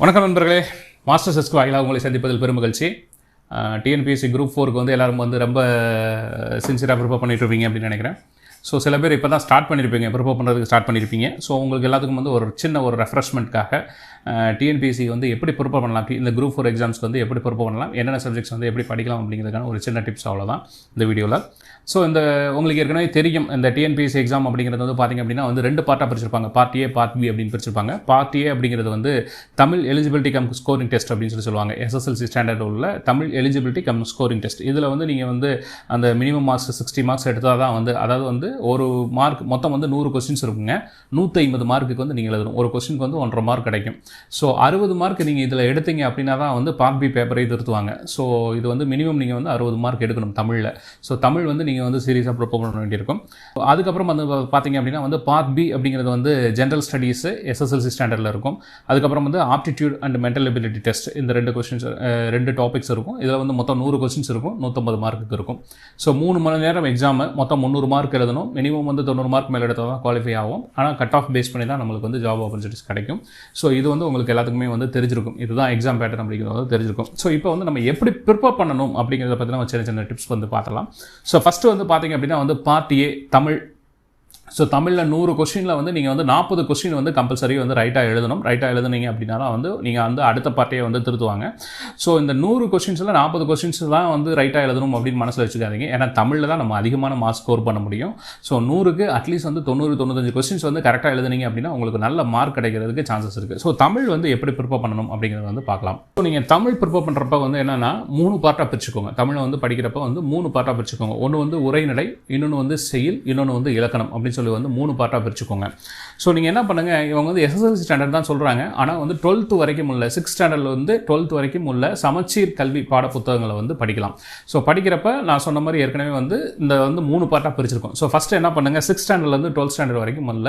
வணக்கம் நண்பர்களே. மாஸ்டர் செஸ்க்கு வாயிலாக உங்களை சந்திப்பதில் பெருமகிழ்ச்சி டிஎன்பிஎஸ்சி குரூப் ஃபோருக்கு வந்து எல்லாரும் வந்து ரொம்ப சின்சியராக ப்ரிப்பேர் பண்ணிட்டு இருப்பீங்க அப்படின்னு நினைக்கிறேன். ஸோ சில பேர் இப்போ தான் ஸ்டார்ட் பண்ணியிருப்பீங்க ப்ரிப்பேர் பண்ணுறதுக்கு ஸ்டார்ட் பண்ணியிருப்பீங்க ஸோ உங்களுக்கு எல்லாத்துக்கும் வந்து ஒரு சின்ன ஒரு ரெஃப்ரெஷ்மெண்ட்காக டிஎன்பிஎஸ்சி வந்து எப்படி ப்ரிப்பேர் பண்ணலாம்? இந்த குரூப் ஃபோர் எக்ஸாம்ஸ்க்கு வந்து எப்படி ப்ரிப்பேர் பண்ணலாம்? என்னென்ன சப்ஜெக்ட்ஸ் வந்து எப்படி படிக்கலாம் அப்படிங்கிறதுக்கான ஒரு சின்ன டிப்ஸ் அவ்வளோதான் இந்த வீடியோவில் ஸோ இந்த உங்களுக்கு ஏற்கனவே தெரியும் இந்த டிஎன்பிஎஸ்சி எக்ஸாம் அப்படிங்கிறது வந்து பார்த்திங்க அப்படின்னா வந்து ரெண்டு பார்ட்டாக பிரிச்சிருப்பாங்க. பார்ட் ஏ பார்ட் பி அப்படின்னு பிரிச்சிருப்பாங்க. பார்ட் ஏ அப்படிங்கிறது வந்து Tamil eligibility cum scoring test அப்படின்னு சொல்லி சொல்லுவாங்க. எஸ்எஸ்எல்சி ஸ்டாண்டர்ட் உள்ள Tamil eligibility cum scoring test இதில் வந்து நீங்கள் வந்து அந்த மினிமம் மார்க்ஸ் சிக்ஸ்டி மார்க்ஸ் எடுத்தால் தான் வந்து அதாவது வந்து ஒரு மார்க் மொத்தம் வந்து நூறு கொஸ்டின்ஸ் இருக்குங்க. நூற்றி ஐம்பது மார்க்குக்கு வந்து நீங்கள் எழுதணும். ஒரு கொஸ்டினுக்கு வந்து ஒன்றரை மார்க் கிடைக்கும். ஸோ அறுபது மார்க் நீங்கள் இதில் எடுத்தீங்க அப்படின்னா தான் வந்து பார்ட் பி பேப்பரை திருத்துவாங்க. ஸோ இது வந்து மினிமம் நீங்கள் வந்து அறுபது மார்க் எடுக்கணும் தமிழில். ஸோ தமிழ் வந்து நீங்கள் வந்து சீரியஸாக ப்ரிப்பேர் பண்ண வேண்டியிருக்கும். அதுக்கப்புறம் வந்து பார்த்தீங்க அப்படின்னா வந்து பார்ட் பி அப்படிங்கிறது வந்து ஜென்ரல் ஸ்டடீஸு எஸ்எஸ்எல்சி ஸ்டாண்டர்டில் இருக்கும். அதுக்கப்புறம் வந்து aptitude and mental ability test இந்த ரெண்டு கொஸ்டின்ஸ் ரெண்டு டாபிக்ஸ் இருக்கும். இதில் வந்து மொத்தம் நூறு கொஸ்டின்ஸ் இருக்கும். நூற்றம்பது மார்க்குக்கு இருக்கும். ஸோ மூணு மணி நேரம் எக்ஸாமு மொத்தம் முந்நூறு மார்க் எழுதணும். மினிமம் வந்து தொண்ணூறு மார்க் மேலே எடுத்தால் தான் குவாலிஃபை ஆகும். ஆனால் கட் ஆஃப் பேஸ் பண்ணி தான் நம்மளுக்கு வந்து ஜாப் ஆப்பர்ச்சுனிட்டிஸ் கிடைக்கும். ஸோ இது வந்து உங்களுக்கு எல்லாத்துக்குமே வந்து தெரிஞ்சிருக்கும். இதுதான் எக்ஸாம் பேட்டர்ன் அப்படிங்கிறது வந்து தெரிஞ்சிருக்கும். ஸோ இப்போ வந்து நம்ம எப்படி ப்ரிப்பேர் பண்ணணும் அப்படிங்கிறத பற்றி நம்ம சின்ன சின்ன டிப்ஸ் வந்து பார்த்தலாம் ஸோ ஃபஸ்ட்டு வந்து பார்த்தீங்க அப்படின்னா வந்து பார்ட் ஏ தமிழ் ஸோ தமிழில் நூறு கொஸ்டினில் வந்து நீங்கள் வந்து நாற்பது கொஸ்டின் வந்து கம்பல்சரி வந்து ரைட்டாக எழுதணும். ரைட்டாக எழுதுனீங்க அப்படின்னா வந்து நீங்கள் வந்து அடுத்த பார்ட்டியை வந்து திருத்துவாங்க. ஸோ இந்த நூறு கொஸ்டின்ஸில் நாற்பது கொஸ்டின்ஸ் தான் வந்து ரைட்டாக எழுதணும் அப்படின்னு மனசில் வச்சுக்காதீங்க. ஏன்னா தமிழில் தான் நம்ம அதிகமான மார்க் ஸ்கோர் பண்ண முடியும். ஸோ நூறுக்கு அட்லீஸ்ட் வந்து தொண்ணூறு தொண்ணூத்தஞ்சு கொஸ்டின்ஸ் வந்து கரெக்டாக எழுதுனீங்க அப்படின்னா உங்களுக்கு நல்ல மார்க் கிடைக்கிறதுக்கு சான்சஸ் இருக்குது ஸோ தமிழ் வந்து எப்படி ப்ரிப்பேர் பண்ணணும் அப்படிங்கிறத வந்து பார்க்கலாம். ஸோ நீங்கள் தமிழ் ப்ரிப்பேர் பண்ணுறப்ப வந்து என்னென்னா மூணு பார்ட்டாக பிரிச்சுக்கோங்க. தமிழை வந்து படிக்கிறப்ப வந்து மூணு பார்ட்டாக பிரிச்சுக்கோங்க. ஒன்று வந்து உரைநடை இன்னொன்று வந்து செயல் இன்னொன்று வந்து இலக்கணம் அப்படின்னு சொல்லி வந்து மூணு பார்ட்டாக பிரிச்சுக்கோங்க. ஸோ நீங்கள் என்ன பண்ணுங்கள் இவங்க வந்து எஸ்எஸ்எல்சி ஸ்டாண்டர்ட் தான் சொல்கிறாங்க ஆனால் வந்து டுவெல்த்து வரைக்கும் உள்ள சிக்ஸ் ஸ்டாண்டர்டில் வந்து டுவெல்த் வரைக்கும் உள்ள சமச்சீர் கல்வி பாட புத்தகங்களை வந்து படிக்கலாம். ஸோ படிக்கிறப்ப நான் சொன்ன மாதிரி ஏற்கனவே வந்து இந்த வந்து மூணு பார்ட்டாக பிரிச்சிருக்கோம். ஸோ ஃபஸ்ட்டு என்ன பண்ணுங்கள் சிக்ஸ் ஸ்டாண்டர்ட்லேருந்து டுவெல்த் ஸ்டாண்டர்ட் வரைக்கும் உள்ள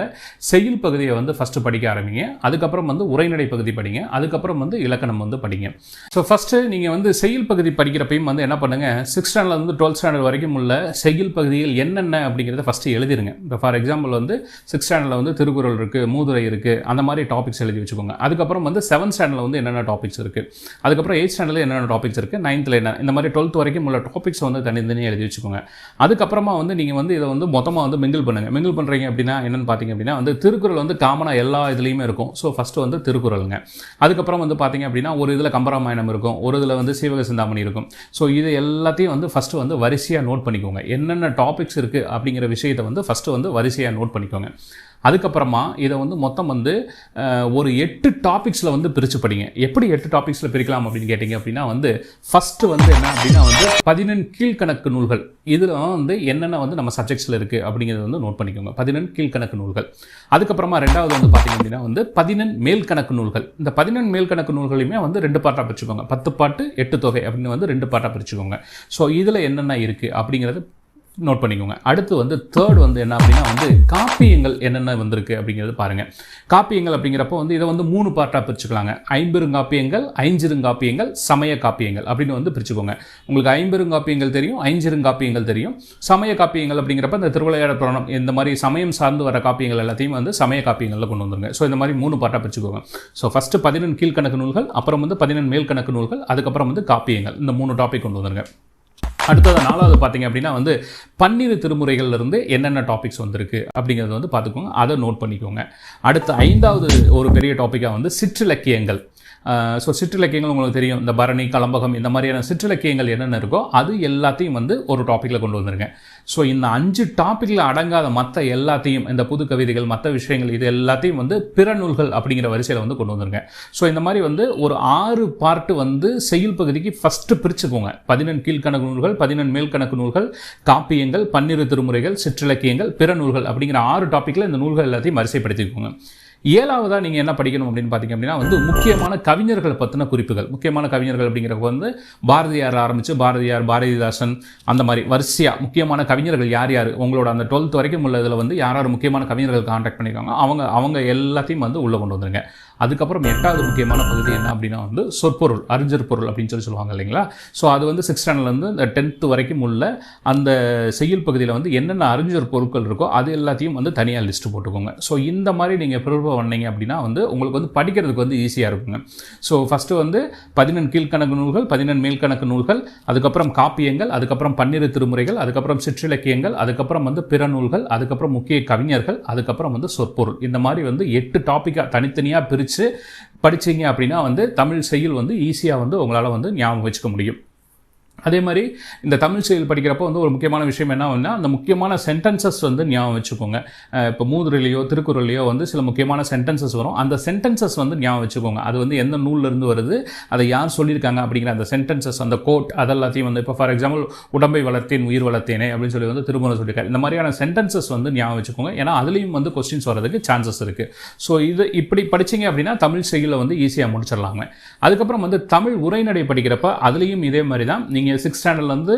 செயல் பகுதியை வந்து ஃபஸ்ட்டு படிக்க ஆரம்பிங்க. அதுக்கப்புறம் வந்து உரைநடை பகுதி படிங்க. அதுக்கப்புறம் வந்து இலக்கணம் வந்து படிங்க. ஸோ ஃபஸ்ட்டு நீங்கள் வந்து செயல் பகுதி படிக்கிறப்பையும் வந்து என்ன பண்ணுங்கள் சிக்ஸ் ஸ்டாண்டர்ட்லேருந்து டுவெல்த் ஸ்டாண்டர்ட் வரைக்கும் உள்ள செயல் பகுதிகள் என்னென்ன அப்படிங்கிறத ஃபஸ்ட்டு எழுதிருங்க. இப்போ ஃபார் எக்ஸாம்பிள் வந்து சிக்ஸ் ஸ்டாண்டர்டில் வந்து திருக்குறள் இருக்குது மூதுரை இருக்குது அந்த மாதிரி டாபிக்ஸ் எழுதி வச்சுக்கோங்க. அதுக்கப்புறம் வந்து செவன்த் ஸ்டாண்டர்டில் வந்து என்னென்ன டாபிக்ஸ் இருக்குது அதுக்கப்புறம் எயிட் ஸ்டாண்டர்டில் என்னென்ன டாபிக்ஸ் இருக்குது நைன்த்தில் என்ன இந்த மாதிரி டுவெல்த் வரைக்கும் உள்ள டாபிக்ஸ் வந்து தனித்தனியாக எழுதி வச்சுக்கோங்க. அதுக்கப்புறமா வந்து நீங்கள் வந்து இதை வந்து மொத்தமாக வந்து மிங்கிள் பண்ணுங்கள் மிங்கிள் பண்ணுறீங்க அப்படின்னா என்னென்னு பார்த்தீங்க அப்படின்னா வந்து திருக்குறள் வந்து காமனாக எல்லா இதுலேயுமே இருக்கும். ஸோ ஃபஸ்ட்டு வந்து திருக்குறளுங்க. அதுக்கப்புறம் வந்து பார்த்தீங்க அப்படின்னா ஒரு இதில் கம்பராமாயணம் இருக்கும் ஒரு இதில் வந்து சீவக சிந்தாமணி இருக்கும். ஸோ இது எல்லாத்தையும் வந்து ஃபஸ்ட்டு வந்து வரிசையாக நோட் பண்ணிக்கோங்க. என்னென்ன டாபிக்ஸ் இருக்குது அப்படிங்கிற விஷயத்தை வந்து ஃபஸ்ட்டு வந்து வரிசையாக நோட் பண்ணிக்கோங்க. அதுக்கப்புறமா இதை வந்து மொத்தம் வந்து ஒரு எட்டு டாபிக்ஸில் வந்து பிரித்து படிங்க. எப்படி எட்டு டாபிக்ஸில் பிரிக்கலாம் அப்படின்னு கேட்டிங்க அப்படின்னா வந்து ஃபஸ்ட்டு வந்து என்ன அப்படின்னா வந்து பதினெண் கீழ்கணக்கு நூல்கள். இதில் வந்து என்னென்ன வந்து நம்ம சப்ஜெக்ட்ஸில் இருக்குது அப்படிங்கிறத வந்து நோட் பண்ணிக்கோங்க. பதினெண் கீழ்கணக்கு நூல்கள். அதுக்கப்புறமா ரெண்டாவது வந்து பார்த்திங்க அப்படின்னா வந்து பதினெண் மேல் கணக்கு நூல்கள். இந்த பதினெண் மேல்கணக்கு நூல்களையுமே வந்து ரெண்டு பாட்டாக பிரிச்சுக்கோங்க. பத்து பாட்டு எட்டு தொகை அப்படின்னு வந்து ரெண்டு பாட்டாக பிரிச்சுக்கோங்க. ஸோ இதில் என்னென்ன இருக்குது அப்படிங்கிறது நோட் பண்ணிக்கோங்க. அடுத்து வந்து தேர்ட் வந்து என்ன அப்படின்னா வந்து காப்பியங்கள் என்னென்ன வந்திருக்கு அப்படிங்கிறது பாருங்கள் காப்பியங்கள் அப்படிங்கிறப்போ வந்து இதை வந்து மூணு பார்ட்டாக பிரிச்சுக்கலாங்க. ஐம்பெருங்காப்பியங்கள் ஐஞ்சிருங்காப்பியங்கள் சமய காப்பியங்கள் அப்படின்னு வந்து பிரிச்சுக்கோங்க. உங்களுக்கு ஐம்பெருங்காப்பியங்கள் தெரியும் ஐஞ்சிருங்காப்பியங்கள் தெரியும். சமய காப்பியங்கள் அப்படிங்கிறப்ப இந்த திருவிளையாட புராணம் இந்த மாதிரி சமயம் சார்ந்து வர காப்பியங்கள் எல்லாத்தையும் வந்து சமய காப்பியங்களில் கொண்டு வந்துருங்க. ஸோ இந்த மாதிரி மூணு பார்ட்டாக பிரிச்சுக்கோங்க. ஸோ ஃபஸ்ட்டு பதினெண் கீழ்கணக்கு நூல்கள் அப்புறம் வந்து பதினெண் மேல்கணக்கு நூல்கள் அதுக்கப்புறம் வந்து காப்பியங்கள். இந்த மூணு டாபிக் கொண்டு வந்துருங்க. அடுத்தது நாலாவது பார்த்தீங்க அப்படின்னா வந்து பன்னிரு திருமுறைகள்லேருந்து என்னென்ன டாபிக்ஸ் வந்திருக்கு அப்படிங்கிறது வந்து பார்த்துக்கோங்க. அதை நோட் பண்ணிக்கோங்க. அடுத்து ஐந்தாவது ஒரு பெரிய டாப்பிக்காக வந்து சிற்றிலக்கியங்கள். ஸோ சிற்றிலக்கியங்கள் உங்களுக்கு தெரியும். இந்த பரணி கலம்பகம் இந்த மாதிரியான சிற்றிலக்கியங்கள் என்னென்ன இருக்கோ அது எல்லாத்தையும் வந்து ஒரு டாப்பிக்கில் கொண்டு வந்துருங்க ஸோ இந்த அஞ்சு டாப்பிக்கில் அடங்காத மற்ற எல்லாத்தையும் இந்த புது கவிதைகள் மற்ற விஷயங்கள் இது எல்லாத்தையும் வந்து பிற நூல்கள் அப்படிங்கிற வரிசையில் வந்து கொண்டு வந்துருங்க ஸோ இந்த மாதிரி வந்து ஒரு ஆறு பார்ட்டு வந்து செயல் பகுதிக்கு ஃபஸ்ட்டு பிரிச்சுக்கோங்க. பதினெண் கீழ்கணக்கு நூல்கள் பதினெண் மேல்கணக்கு நூல்கள் காப்பியங்கள் பன்னிரு திருமுறைகள் சிற்றிலக்கியங்கள் பிற நூல்கள் அப்படிங்கிற ஆறு டாப்பிக்கில் இந்த நூல்கள் எல்லாத்தையும் வரிசைப்படுத்திக்கோங்க. ஏழாவதாக நீங்கள் என்ன படிக்கணும் அப்படின்னு பார்த்தீங்க அப்படின்னா வந்து முக்கியமான கவிஞர்களை பற்றின குறிப்புகள். முக்கியமான கவிஞர்கள் அப்படிங்கிறப்ப வந்து பாரதியார் ஆரம்பித்து பாரதியார் பாரதிதாசன் அந்த மாதிரி வரிசையாக முக்கியமான கவிஞர்கள் யார் யார்? உங்களோட அந்த டுவெல்த் வரைக்கும் உள்ள இதில் வந்து யார் யார் முக்கியமான கவிஞர்கள் காண்டாக்ட் பண்ணியிருக்காங்க அவங்க அவங்க எல்லாத்தையும் வந்து உள்ளே கொண்டு வந்துருங்க. அதுக்கப்புறம் எட்டாவது முக்கியமான பகுதி என்ன அப்படின்னா வந்து சொற்பொருள் அறிஞர் பொருள் அப்படின்னு சொல்லி சொல்லுவாங்க இல்லைங்களா? ஸோ அது வந்து சிக்ஸ் ஸ்டாண்டர்ட்லேருந்து இந்த டென்த்து வரைக்கும் உள்ள அந்த செய்யுள் பகுதியில் வந்து என்னென்ன அறிஞர் பொருட்கள் இருக்கோ அது எல்லாத்தையும் வந்து தனியாக லிஸ்ட்டு போட்டுக்கோங்க. ஸோ இந்த மாதிரி நீங்கள் ப்ரிப்பேர் பண்ணீங்க அப்படின்னா வந்து உங்களுக்கு வந்து படிக்கிறதுக்கு வந்து ஈஸியாக இருக்குங்க. ஸோ ஃபஸ்ட்டு வந்து பதினெண் கீழ்கணக்கு நூல்கள் பதினெண் மேல்கணக்கு நூல்கள் அதுக்கப்புறம் காப்பியங்கள் அதுக்கப்புறம் பன்னிரு திருமுறைகள் அதுக்கப்புறம் சிற்றிலக்கியங்கள் அதுக்கப்புறம் வந்து பிற நூல்கள் அதுக்கப்புறம் முக்கிய கவிஞர்கள் அதுக்கப்புறம் வந்து சொற்பொருள். இந்த மாதிரி வந்து எட்டு டாப்பிக்காக தனித்தனியாக பிரித்து படிச்சீங்க அப்படின்னா வந்து தமிழ் செய்யுள் வந்து ஈஸியாக வந்து உங்களால் வந்து ஞாபகம் வச்சுக்க முடியும். அதே மாதிரி இந்த தமிழ் செயல் படிக்கிறப்போ வந்து ஒரு முக்கியமான விஷயம் என்ன ஒன்றா அந்த முக்கியமான சென்டென்சஸ் வந்து ஞாபகம் வச்சுக்கோங்க. இப்போ மூதுரையிலையோ திருக்குறள்லையோ வந்து சில முக்கியமான சென்டென்சஸ் வரும். அந்த சென்டென்சஸ் வந்து ஞாபகம் வச்சுக்கோங்க. அது வந்து எந்த நூல்லேருந்து வருது அதை யார் சொல்லியிருக்காங்க அப்படிங்கிற அந்த சென்டென்சஸ் அந்த கோட் அதெல்லாத்தையும் வந்து இப்போ ஃபார் எக்ஸாம்பிள் உடம்பை வளர்த்தேன் உயிர் வளர்த்தேனே அப்படின்னு சொல்லி வந்து திருமணம் சொல்லியிருக்காரு. இந்த மாதிரியான சென்டென்சஸ் வந்து ஞாபகம் வச்சுக்கோங்க. ஏன்னா அதுலேயும் வந்து கொஸ்டின்ஸ் வரதுக்கு சான்சஸ் இருக்குது ஸோ இது இப்படி படிச்சீங்க அப்படின்னா தமிழ் செய்யுளை வந்து ஈஸியாக முடிச்சிடலாங்க. அதுக்கப்புறம் வந்து தமிழ் உரைநடை படிக்கிறப்ப அதுலேயும் இதே மாதிரி தான் நீங்கள் நீங்கள் சிக்ஸ் ஸ்டாண்டர்ட்லேருந்து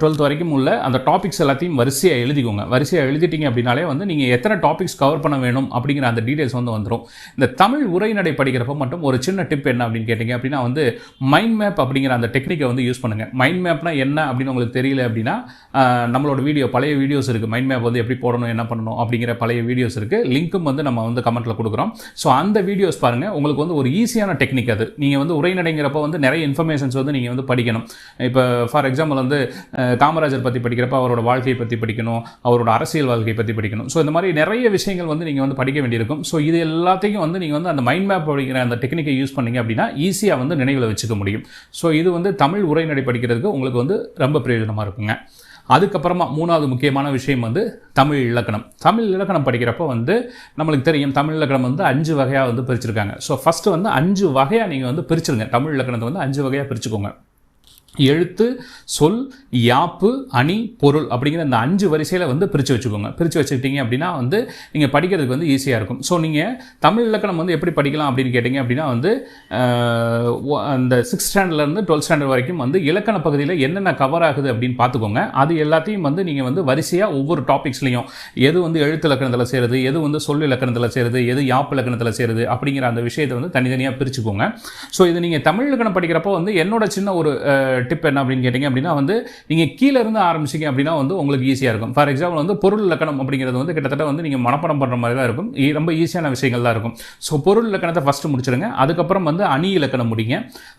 டுவெல்த் வரைக்கும் உள்ள அந்த டாபிக்ஸ் எல்லாத்தையும் வரிசையாக எழுதிக்கோங்க. வரிசையாக எழுதிட்டீங்க அப்படின்னாலே வந்து நீங்கள் எத்தனை டாபிக்ஸ் கவர் பண்ண வேணும் அப்படிங்கிற அந்த டீடைல்ஸ் வந்து வந்துடும் இந்த தமிழ் உரைநடை படிக்கிறப்ப மட்டும் ஒரு சின்ன டிப் என்ன அப்படின்னு கேட்டிங்க அப்படின்னா வந்து மைண்ட் மேப் அப்படிங்கிற அந்த டெக்னிக்கை வந்து யூஸ் பண்ணுங்கள் மைண்ட் மேப்னா என்ன அப்படின்னு உங்களுக்கு தெரியல அப்படின்னா நம்மளோட வீடியோ பழைய வீடியோஸ் இருக்குது மைண்ட் மேப் வந்து எப்படி போடணும் என்ன பண்ணணும் அப்படிங்கிற பழைய வீடியோஸ் இருக்குது லிங்க்கும் வந்து நம்ம வந்து கமெண்ட்டில் கொடுக்குறோம். ஸோ அந்த வீடியோஸ் பாருங்கள் உங்களுக்கு வந்து ஒரு ஈஸியான டெக்னிக் அது. நீங்கள் வந்து உரைநடைங்கிறப்ப வந்து நிறைய இன்ஃபர்மேஷன்ஸ் வந்து நீங்கள் வந்து படிக்கணும். இப்போ ஃபார் எக்ஸாம்பிள் வந்து காமராஜர் பற்றி படிக்கிறப்ப அவரோட வாழ்க்கையை பற்றி படிக்கணும் அவரோட அரசியல் வாழ்க்கையை பற்றி படிக்கணும். ஸோ இந்த மாதிரி நிறைய விஷயங்கள் வந்து நீங்கள் வந்து படிக்க வேண்டியிருக்கும். ஸோ இது எல்லாத்தையும் வந்து நீங்கள் வந்து அந்த மைண்ட் மேப் அப்படிங்கிற அந்த டெக்னிக்கை யூஸ் பண்ணீங்க அப்படின்னா ஈஸியாக வந்து நினைவில் வச்சுக்க முடியும். ஸோ இது வந்து தமிழ் உரைநடை படிக்கிறதுக்கு உங்களுக்கு வந்து ரொம்ப பிரயோஜனமாக இருக்குங்க. அதுக்கப்புறமா மூணாவது முக்கியமான விஷயம் வந்து தமிழ் இலக்கணம். தமிழ் இலக்கணம் படிக்கிறப்போ வந்து நம்மளுக்கு தெரியும் தமிழ் இலக்கணம் வந்து அஞ்சு வகையாக வந்து பிரிச்சிருக்காங்க. ஸோ ஃபஸ்ட்டு வந்து அஞ்சு வகையாக நீங்கள் வந்து பிரிச்சிருங்க. தமிழ் இலக்கணத்தை வந்து அஞ்சு வகையாக பிரிச்சுக்கோங்க. எழுத்து சொல் யாப்பு அணி பொருள் அப்படிங்கிற அந்த அஞ்சு வரிசையில் வந்து பிரித்து வச்சுக்கோங்க. பிரித்து வச்சுக்கிட்டீங்க அப்படின்னா வந்து நீங்கள் படிக்கிறதுக்கு வந்து ஈஸியாக இருக்கும். ஸோ நீங்கள் தமிழ் இலக்கணம் வந்து எப்படி படிக்கலாம் அப்படின்னு கேட்டிங்க அப்படின்னா வந்து அந்த சிக்ஸ் ஸ்டாண்டர்ட்லேருந்து டுவெல்த் ஸ்டாண்டர்ட் வரைக்கும் வந்து இலக்கண பகுதியில் என்னென்ன கவர் ஆகுது அப்படின்னு பார்த்துக்கோங்க. அது எல்லாத்தையும் வந்து நீங்கள் வந்து வரிசையாக ஒவ்வொரு டாபிக்ஸ்லையும் எது வந்து எழுத்து இலக்கணத்தில் சேருது எது வந்து சொல் இலக்கணத்தில் சேருது எது யாப்பு இலக்கணத்தில் சேருது அப்படிங்கிற அந்த விஷயத்தை வந்து தனித்தனியாக பிரிச்சுக்கோங்க. ஸோ இது நீங்கள் தமிழ் இலக்கணம் படிக்கிறப்போ வந்து என்னோட சின்ன ஒரு டிப் என்ன அப்படின்னு கேட்டிங்க அப்படின்னா வந்து நீங்கள் கீழே இருந்து ஆரம்பிச்சிங்க அப்படின்னா வந்து உங்களுக்கு ஈஸியாக இருக்கும். ஃபார் எக்ஸாம்பிள் வந்து பொருள் இலக்கணம் அப்படிங்கிறது வந்து கிட்டத்தட்ட வந்து நீங்கள் மனப்பாடம் பண்ணுற மாதிரி தான் இருக்கும் ரொம்ப ஈஸியான விஷயங்கள் தான் இருக்கும். ஸோ பொருள் இலக்கணத்தை ஃபஸ்ட்டு முடிச்சிருங்க. அதுக்கப்புறம் வந்து அணி இலக்கணம் முடிங்க.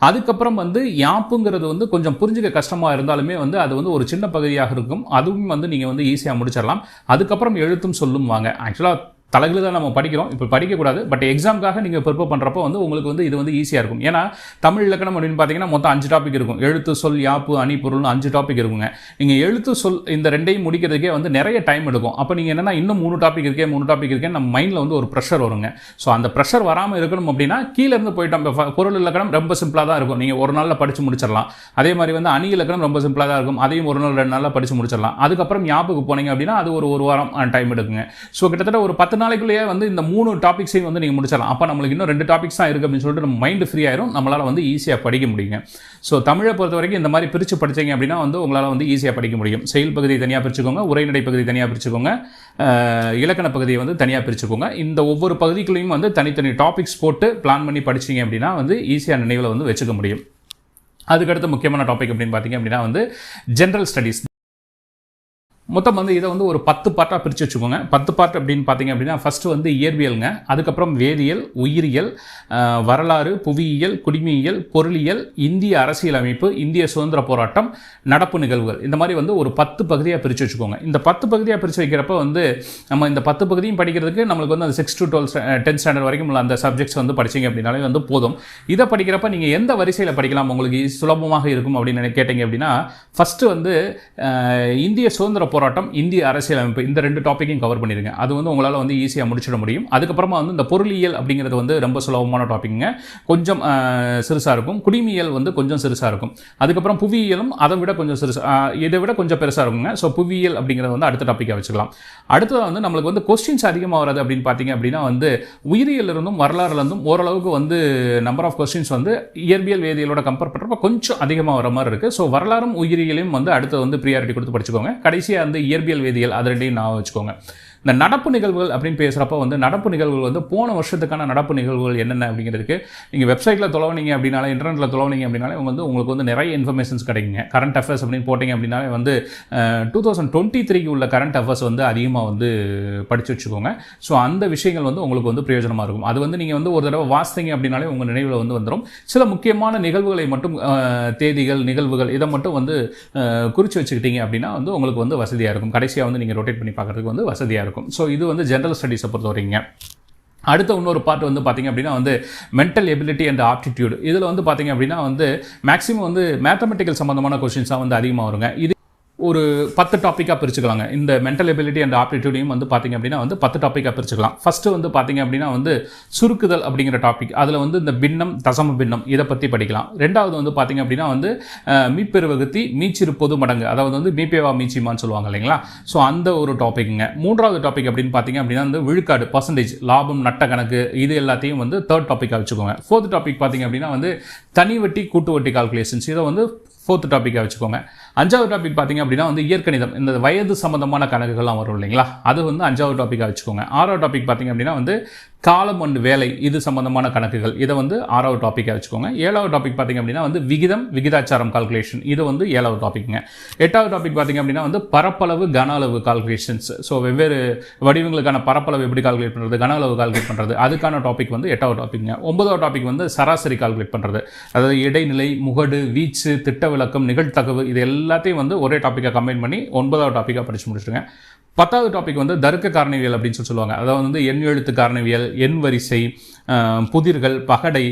அதுக்கப்புறம் வந்து யாப்புங்கிறது வந்து கொஞ்சம் புரிஞ்சுக்க கஷ்டமாக இருந்தாலுமே வந்து அது வந்து ஒரு சின்ன பகுதியாக இருக்கும். அதுவும் வந்து நீங்கள் வந்து ஈஸியாக முடிச்சிடலாம். அதுக்கப்புறம் எழுத்தும் சொல்லும் வாங்க. ஆக்சுவலாக தலைகளை தான் நம்ம படிக்கிறோம். இப்போ படிக்கக்கூடாது. பட் எக்ஸாமுக்காக நீங்கள் ப்ரிப்பேர் பண்ணுறப்போ வந்து உங்களுக்கு வந்து இது வந்து ஈஸியாக இருக்கும். ஏன்னா தமிழ் இலக்கணம் அப்படின்னு பார்த்தீங்கன்னா மொத்தம் அஞ்சு டாபிக் இருக்கும். எழுத்து சொல் யாப்பு அணி பொருள்னு அஞ்சு டாபிக் இருக்குங்க. நீங்கள் எழுத்து சொல் இந்த ரெண்டையும் முடிக்கிறதுக்கே வந்து நிறைய டைம் எடுக்கும். அப்போ நீங்கள் என்னென்னா இன்னும் மூணு டாபிக் இருக்கே மூணு டாபிக் இருக்கே நம்ம மைண்டில் வந்து ஒரு ப்ரெஷர் வருங்க. ஸோ அந்த ப்ரெஷர் வராமல் இருக்கணும் அப்படின்னா கீழே இருந்து போயிட்டோம். இப்போ பொருள் இலக்கணம் ரொம்ப சிம்பிளாக தான் இருக்கும். நீங்கள் ஒரு நாளில் படித்து முடிச்சிடலாம். அதே மாதிரி வந்து அணி இலக்கணம் ரொம்ப சிம்பிளாக தான் இருக்கும். அதையும் ஒரு நாள் ரெண்டு நாளில் படித்து முடிச்சிடலாம். அதுக்கப்புறம் யாப்புக்கு போனீங்க அப்படின்னா அது ஒரு ஒரு வாரம் டைம் எடுக்குங்க. ஸோ கிட்டத்தட்ட ஒரு பத்து நாளைக்குள்ளேயே வந்து இந்த மூணு டாபிக்ஸையும் வந்து நீங்கள் முடிச்சிடலாம். அப்போ நம்மளுக்கு இன்னும் ரெண்டு டாபிக்ஸ் தான் இருக்குது அப்படின்னு சொல்லிட்டு நம்ம மைண்டு ஃப்ரீ ஆயிரும். நம்மளால் வந்து ஈஸியாக படிக்க முடியுங்க. ஸோ தமிழை பொறுத்த வரைக்கும் இந்த மாதிரி பிரித்து படித்தீங்க அப்படின்னா வந்து உங்களால் வந்து ஈஸியாக படிக்க முடியும். செயல் பகுதி தனியாக பிரிச்சுக்கோங்க உரைநடை பகுதி தனியாக பிரிச்சுக்கோங்க இலக்கண பகுதியை வந்து தனியாக பிரிச்சுக்கோங்க. இந்த ஒவ்வொரு பகுதிக்குள்ளேயும் வந்து தனித்தனி டாபிக்ஸ் போட்டு பிளான் பண்ணி படிச்சீங்க அப்படின்னா வந்து ஈஸியாக நினைவில் வந்து வச்சுக்க முடியும். அதுக்கடுத்து முக்கியமான டாபிக் அப்படின்னு பார்த்தீங்க அப்படின்னா வந்து ஜென்ரல் ஸ்டடீஸ் மொத்தம் வந்து இதை வந்து ஒரு பத்து பார்ட்டாக பிரித்து வச்சுக்கோங்க. பத்து பார்ட் அப்படின்னு பார்த்தீங்க அப்படின்னா ஃபஸ்ட்டு வந்து இயற்பியலுங்க அதுக்கப்புறம் வேதியியல் உயிரியல் வரலாறு புவியியல் குடிமையியல் பொருளியல் இந்திய அரசியலமைப்பு இந்திய சுதந்திர போராட்டம் நடப்பு நிகழ்வுகள். இந்த மாதிரி வந்து ஒரு பத்து பகுதியாக பிரித்து வச்சுக்கோங்க. இந்த பத்து பகுதியாக பிரித்து வைக்கிறப்ப வந்து நம்ம இந்த பத்து பகுதியும் படிக்கிறதுக்கு நம்மளுக்கு வந்து அந்த six to twelve tenth standard வரைக்கும் உள்ள அந்த சப்ஜெக்ட்ஸ் வந்து படிச்சீங்க அப்படின்னாலே வந்து போதும். இதை படிக்கிறப்ப நீங்கள் எந்த வரிசையில் படிக்கலாம்? உங்களுக்கு சுலபமாக இருக்கும் அப்படின்னு கேட்டிங்க கேட்டீங்க அப்படின்னா ஃபஸ்ட்டு வந்து இந்திய சுதந்திர போராட்டம் போராட்டம் இந்திய அரசியலமைப்பு இந்த ரெண்டு டாப்பிக்கையும் கவர் பண்ணிடுங்க அது வந்து உங்களால் வந்து ஈஸியாக முடிச்சிட முடியும். அதுக்கப்புறமா வந்து இந்த பொருளியல் அப்படிங்கிறது வந்து ரொம்ப சுலபமான டாப்பிக்குங்க கொஞ்சம் சிறுசாக இருக்கும். குடிமியல் வந்து கொஞ்சம் சிறுசாக இருக்கும். அதுக்கப்புறம் புவியியலும் அதை விட கொஞ்சம் சிறுசாக இதை விட கொஞ்சம் பெருசாக இருக்குங்க. ஸோ புவியியல் அப்படிங்கிறது வந்து அடுத்த டாப்பிக்காக வச்சுக்கலாம். அடுத்தது வந்து நம்மளுக்கு வந்து கொஸ்டின்ஸ் அதிகமாக வராது அப்படின்னு பார்த்தீங்க அப்படின்னா வந்து உயிரியலிருந்தும் இருந்தும் ஓரளவுக்கு வந்து நம்பர் ஆஃப் கொஸ்டின்ஸ் வந்து இயற்பியல் வேதியியலோட கம்பேர் பண்ணுறப்ப கொஞ்சம் அதிகமாக வர மாதிரி இருக்குது ஸோ வரலாறும் உயிரியலையும் வந்து அடுத்து வந்து ப்ரியாரிட்டி கொடுத்து படிச்சுக்கோங்க. கடைசியாக வந்து இயற்பியல் வேதியியல் அது நான் வச்சுக்கோங்க. இந்த நடப்பு நிகழ்வுகள் அப்படின்னு பேசுகிறப்ப வந்து நடப்பு நிகழ்வுகள் வந்து போன வருஷத்துக்கான நடப்பு நிகழ்வுகள் என்னென்ன அப்படிங்கிறதுக்கு நீங்கள் வெப்சைட்டில் தொலைவனீங்க அப்படின்னாலே இன்டர்நெட்டில் தொலைவனீங்க அப்படின்னாலே வந்து உங்களுக்கு வந்து நிறைய இன்ஃபர்மேஷன்ஸ் கிடைக்குங்க. கரண்ட் அஃபேர்ஸ் அப்படின்னு போட்டிங்க அப்படின்னாலே வந்து டூ தௌசண்ட் டுவெண்ட்டி த்ரீக்கு உள்ள கரண்ட் அஃபேர்ஸ் வந்து அதிகமாக வந்து படித்து வச்சுக்கோங்க. ஸோ அந்த விஷயங்கள் வந்து உங்களுக்கு வந்து பிரயோஜனமாக இருக்கும். அது வந்து நீங்கள் வந்து ஒரு தடவை வாசித்தீங்க அப்படின்னாலே உங்கள் நினைவில் வந்து வந்துடும் சில முக்கியமான நிகழ்வுகளை மட்டும் தேதிகள் நிகழ்வுகள் இதை மட்டும் வந்து குறித்து வச்சுக்கிட்டீங்க அப்படின்னா வந்து உங்களுக்கு வந்து வசதியாக இருக்கும். கடைசியாக வந்து நீங்கள் ரொட்டேட் பண்ணி பார்க்குறதுக்கு வந்து வசதியாக இருக்கும். ஸோ இது வந்து ஜென்ரல் ஸ்டடீஸை பொறுத்த வரைங்க அடுத்த இன்னொரு பார்ட் வந்து பார்த்திங்க அப்படின்னா வந்து மென்டல் எபிலிட்டி அண்ட் ஆப்டிடியூட் இதில் வந்து பார்த்திங்க அப்படின்னா வந்து மேக்ஸிமம் வந்து மேத்தமெட்டிக்கல் சம்மந்தமான கொஷின்ஸாக வந்து அதிகமாக வருங்க. இது ஒரு பத்து டாப்பிக்காக பிரிச்சுக்கலாங்க. இந்த மென்டல் எபிலிட்டி அண்ட் ஆப்டிடியூடையும் வந்து பார்த்திங்க அப்படின்னா வந்து பத்து டாப்பிக்காக பிரிச்சுக்கலாம். ஃபஸ்ட்டு வந்து பார்த்திங்க அப்படின்னா வந்து சுருக்குதல் அப்படிங்கிற டாபிக் அதில் வந்து இந்த பின்னம் தசம பின்னம் இதை பற்றி படிக்கலாம். ரெண்டாவது வந்து பார்த்தீங்க அப்படின்னா வந்து மீப்பெருவகுத்தி மீப்பெரு மீச்சிறு பொது மடங்கு. அதாவது வந்து மீப்பேவா மீச்சிமான்னு சொல்லுவாங்க இல்லைங்களா? ஸோ அந்த ஒரு டாப்பிக்குங்க மூன்றாவது டாபிக் அப்படின்னு பார்த்தீங்க அப்படின்னா வந்து விழுக்காடு பர்சன்டேஜ் லாபம் நட்ட கணக்கு. இது எல்லாத்தையும் வந்து தேர்ட் டாப்பிக்காக வச்சுக்கோங்க. ஃபோர்த் டாபிக் பார்த்தீங்க அப்படின்னா வந்து தனி வட்டி கூட்டு வட்டி கால்குலேஷன்ஸ் இதை வந்து ஃபோர்த் டாப்பிக்காக வச்சுக்கோங்க. அஞ்சாவது டாபிக் பார்த்தீங்க அப்படின்னா வந்து இயற்கணிதம். இந்த வயது சம்பந்தமான கணக்குகள்லாம் வரும் இல்லைங்களா? அது வந்து அஞ்சாவது டாப்பிக்காக வச்சுக்கோங்க. ஆறாவது டாபிக் பார்த்தீங்க அப்படின்னா வந்து காலம் ஒன்று வேலை இது சம்பந்தமான கணக்குகள். இதை வந்து ஆறாவது டாப்பிக்காக வச்சுக்கோங்க. ஏழாவது டாபிக் பார்த்தீங்க அப்படின்னா வந்து விகிதம் விகிதாச்சாரம் கால்குலேஷன் இது வந்து ஏழாவது டாப்பிக்குங்க எட்டாவது டாபிக் பார்த்தீங்க அப்படின்னா வந்து பரப்பளவு கன அளவு கால்குலேஷன்ஸ் ஸோ வெவ்வேறு வடிவங்களுக்கான பரப்பளவு எப்படி கால்குலேட் பண்ணுறது கன அளவு கால்குலேட் பண்ணுறது அதுக்கான டாபிக் வந்து எட்டாவது டாப்பிக்குங்க ஒன்பதாவது டாபிக் வந்து சராசரி கால்குலேட் பண்ணுறது அதாவது இடைநிலை முகடு வீச்சு திட்ட விளக்கம் நிகழ்த்தகவு இது எல்லாத்தையும் வந்து ஒரே டாப்பிக்காக கம்பைன் பண்ணி ஒன்பதாவது டாப்பிக்காக படித்து முடிச்சுடுங்க பத்தாவது டாபிக் வந்து தருக்க காரணவியல் அப்படின்னு சொல்லி சொல்லுவாங்க. அதாவது வந்து எண் எழுத்து காரணவியல் எண் வரிசை புதிர்கள் பகடை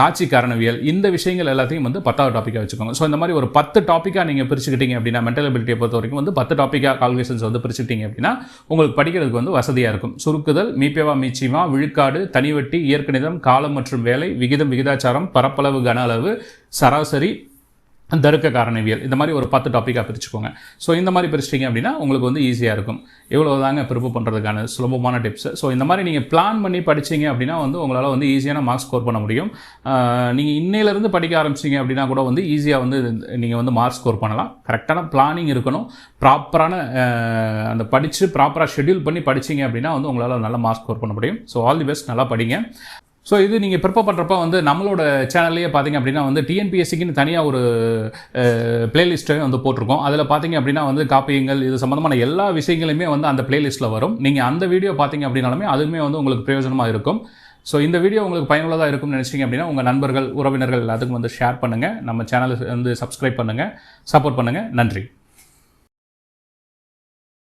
காட்சி காரணவியல் இந்த விஷயங்கள் எல்லாத்தையும் வந்து பத்தாவது டாப்பிக்காக வச்சுக்கோங்க. ஸோ இந்த மாதிரி ஒரு பத்து டாப்பிக்காக நீங்கள் பிரிச்சுக்கிட்டீங்க அப்படின்னா மென்டலபிலிட்டியை பொறுத்த வரைக்கும் வந்து பத்து டாப்பிக்காக கால்குலேஷன்ஸ் வந்து பிரிச்சுக்கிட்டீங்க அப்படின்னா உங்களுக்கு படிக்கிறதுக்கு வந்து வசதியாக இருக்கும். சுருக்குதல் மீப்பேவா மீச்சிமா விழுக்காடு தனிவட்டி இயற்கணிதம் காலம் மற்றும் வேலை விகிதம் விகிதாச்சாரம் பரப்பளவு கன அளவு சராசரி தருக்க காரணவியல் இந்த மாதிரி ஒரு பத்து டாப்பிக்காக பிரிச்சுக்கோங்க. ஸோ இந்த மாதிரி பிரிச்சிட்டிங்க அப்படின்னா உங்களுக்கு வந்து ஈஸியாக இருக்கும். எவ்வளோ தாங்க ப்ரிப்பேர் பண்ணுறதுக்கான சுலபமான டிப்ஸ் ஸோ இந்த மாதிரி நீங்கள் பிளான் பண்ணி படிச்சீங்க அப்படின்னா வந்து உங்களால் வந்து ஈஸியான மார்க்ஸ் ஸ்கோர் பண்ண முடியும். நீங்கள் இன்னையிலேருந்து படிக்க ஆரம்பிச்சிங்க அப்படின்னா கூட வந்து ஈஸியாக வந்து நீங்கள் வந்து மார்க் ஸ்கோர் பண்ணலாம். கரெக்டான பிளானிங் இருக்கணும். ப்ராப்பரான அந்த படித்து ப்ராப்பராக ஷெட்யூல் பண்ணி படிச்சீங்க அப்படின்னா வந்து உங்களால் நல்ல மார்க் ஸ்கோர் பண்ண முடியும். ஸோ ஆல் தி பெஸ்ட் நல்லா படிங்க. ஸோ இது நீங்கள் ப்ரிப்பர் பண்ணுறப்ப வந்து நம்மளோட சேனல்லையே பார்த்தீங்க அப்படின்னா வந்து டிஎன்பிஎஸ்சிக்குன்னு தனியாக ஒரு பிளேலிஸ்ட்டையும் வந்து போட்டிருக்கோம். அதில் பார்த்தீங்க அப்படின்னா வந்து காப்பியங்கள் இது சம்மந்தமான எல்லா விஷயங்களுமே வந்து அந்த பிளேலிஸ்ட்டில் வரும். நீங்கள் அந்த வீடியோ பார்த்தீங்க அப்படின்னாலுமே அதுவுமே வந்து உங்களுக்கு பிரயோஜனமாக இருக்கும். ஸோ இந்த வீடியோ உங்களுக்கு பயனுள்ளதாக இருக்கும்னு நினச்சிங்க அப்படின்னா உங்கள் நண்பர்கள் உறவினர்கள் எல்லாத்துக்கும் வந்து ஷேர் பண்ணுங்கள் நம்ம சேனலை வந்து சப்ஸ்கிரைப் பண்ணுங்கள் சப்போர்ட் பண்ணுங்கள் நன்றி.